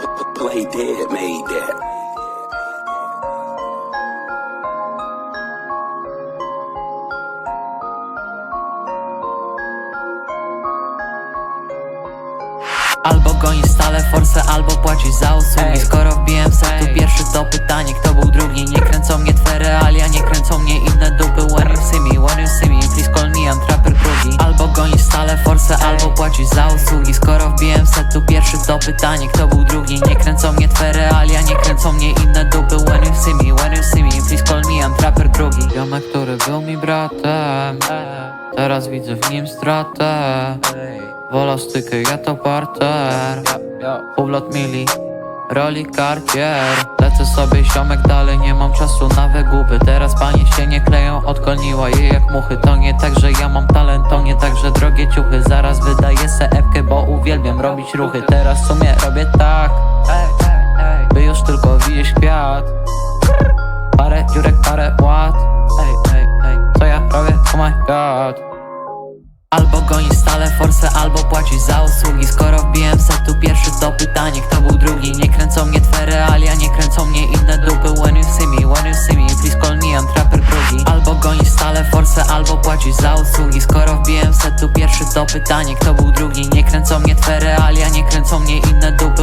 like dad made that. Albo gonisz stale forsę, albo płacisz za usługi. Skoro wbiłem setu pierwszy to pytanie kto był drugi? Nie kręcą mnie twe realia, nie kręcą mnie inne dupy za usługi. Skoro wbiłem setu pierwszy to pytanie kto był drugi. Nie kręcą mnie twe realia, nie kręcą mnie inne dupy. When you see me, when you see me, please call me, I'm trapper drugi. Ziomek, który był mi bratem Teraz widzę w nim stratę. Wola stykę, ja to parter. Półlot mili, roli kartier Lecę sobie ziomek dalej, nie mam czasu na wygłupy. Teraz panie się nie kleją, odkolniła je jak muchy. To nie tak, że ja mam talent, to nie tak, że drogie ciuchy. Zaraz wydaję se epkę, bo uwielbiam robić ruchy. Teraz w sumie robię tak. By już tylko widzieć kwiat Parę dziurek, parę ład co ja robię? Oh my god Albo gonisz stale forsę, albo płacisz za usługi. Skoro wbiłem setu pierwszy to pytanie kto był drugi? Nie kręcą mnie twe realia, nie kręcą mnie inne dupy. When you see me, when you see me, please call me, I'm trapper drugi. Albo gonisz stale forsę, albo płacisz za usługi. Skoro wbiłem setu pierwszy to pytanie kto był drugi? Nie kręcą mnie twe realia, nie kręcą mnie inne dupy